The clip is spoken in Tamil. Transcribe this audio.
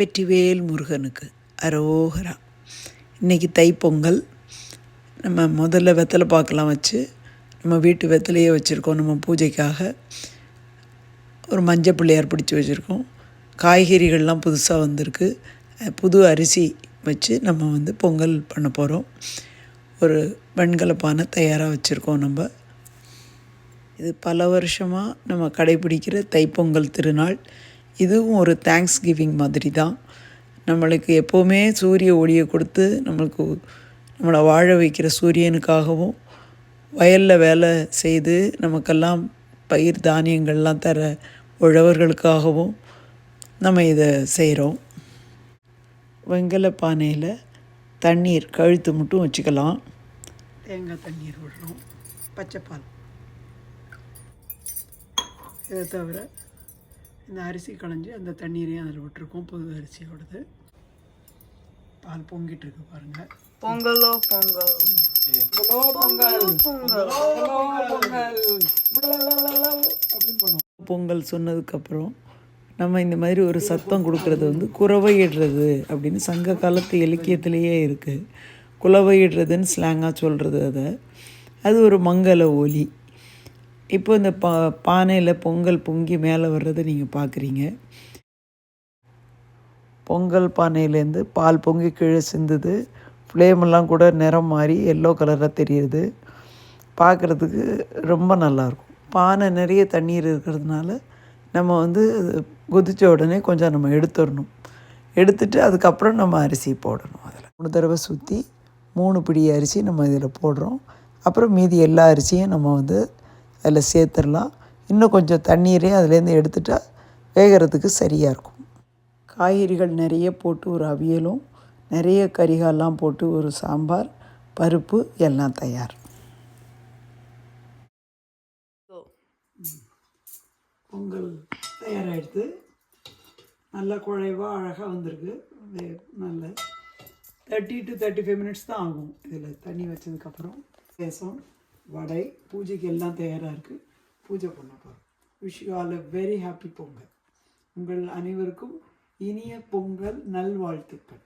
வெற்றிவேல் முருகனுக்கு அரோகரா. இன்றைக்கி தைப்பொங்கல். நம்ம முதல்ல வெத்தலை பாக்கெலாம் வச்சு நம்ம வீட்டு வெத்தலையே வச்சுருக்கோம் நம்ம பூஜைக்காக. ஒரு மஞ்சள் பிள்ளையார் பிடிச்சி வச்சுருக்கோம். காய்கறிகள்லாம் புதுசாக வந்திருக்கு. புது அரிசி வச்சு நம்ம வந்து பொங்கல் பண்ண போகிறோம் ஒரு வெண்கல பானை தயாராக வச்சுருக்கோம் நம்ம. இது பல வருஷமாக நம்ம கடைபிடிக்கிற தைப்பொங்கல் திருநாள். இதுவும் ஒரு தேங்க்ஸ் கிவிங் மாதிரி தான் நம்மளுக்கு எப்போவுமே சூரிய ஒளியை கொடுத்து நம்மளுக்கு நம்மளை வாழ வைக்கிற சூரியனுக்காகவும் வயலில் வேலை செய்து நமக்கெல்லாம் பயிர் தானியங்கள்லாம் தர உழவர்களுக்காகவும் நம்ம இதை செய்கிறோம். வெங்கல பானையில் தண்ணீர் கழுத்து மட்டும் வச்சுக்கலாம். தேங்காய் தண்ணீர் விடுறோம் பச்சைப்பால் இதை தவிர இந்த அரிசி களைஞ்சி அந்த தண்ணீரையும் அதில் விட்டுருக்கோம். புது அரிசியோடது பால் பொங்கிட்டு இருக்கு பாருங்க. பொங்கலோ பொங்கல். அப்படின்னு பண்ணுவோம் பொங்கல் சொன்னதுக்கப்புறம் நம்ம இந்த மாதிரி ஒரு சத்தம் கொடுக்கறது வந்து குறவையிடுறது அப்படின்னு சங்க காலத்து இலக்கியத்திலேயே இருக்குது குலவையிடுறதுன்னு ஸ்லாங்காக சொல்கிறது அதை அது ஒரு மங்கள ஒலி இப்போ இந்த பா பானையில் பொங்கல் பொங்கி மேலே வர்றதை நீங்கள் பார்க்குறீங்க பொங்கல் பானையிலேருந்து பால் பொங்கி கீழே சிந்துது. ஃப்ளேமெல்லாம் கூட நிறம் மாறி எல்லோ கலராக தெரியுது. பார்க்குறதுக்கு ரொம்ப நல்லாயிருக்கும் பானை நிறைய தண்ணீர் இருக்கிறதுனால நம்ம வந்து குதித்த கொதித்த உடனே கொஞ்சம் நம்ம எடுத்துடணும். எடுத்துட்டு அதுக்கப்புறம் நம்ம அரிசி போடணும் அதில். மூணு தடவை சுற்றி மூணு பிடி அரிசி நம்ம இதில் போடுறோம். அப்புறம் மீதி எல்லா அரிசியும் நம்ம வந்து அதில் சேர்த்துடலாம். இன்னும் கொஞ்சம் தண்ணீரையும் அதுலேருந்து எடுத்துட்டா வேகிறதுக்கு சரியாக இருக்கும். காய்கறிகள் நிறைய போட்டு ஒரு அவியலும் நிறைய கறிகாலாம் போட்டு ஒரு சாம்பார் பருப்பு எல்லாம் தயார். பொங்கல் தயாராகிடுது நல்லா குழைவாக அழகாக வந்திருக்கு. நல்ல thirty to thirty five minutes தான் ஆகும். இதில் தண்ணி வச்சதுக்கப்புறம் பேசம் வடை பூஜைக்கு எல்லாம் தயாராக இருக்குது பூஜை பண்ண போகிறோம் wish you all a very happy Pongal. உங்கள் அனைவருக்கும் இனிய பொங்கல் நல்வாழ்த்துக்கள்.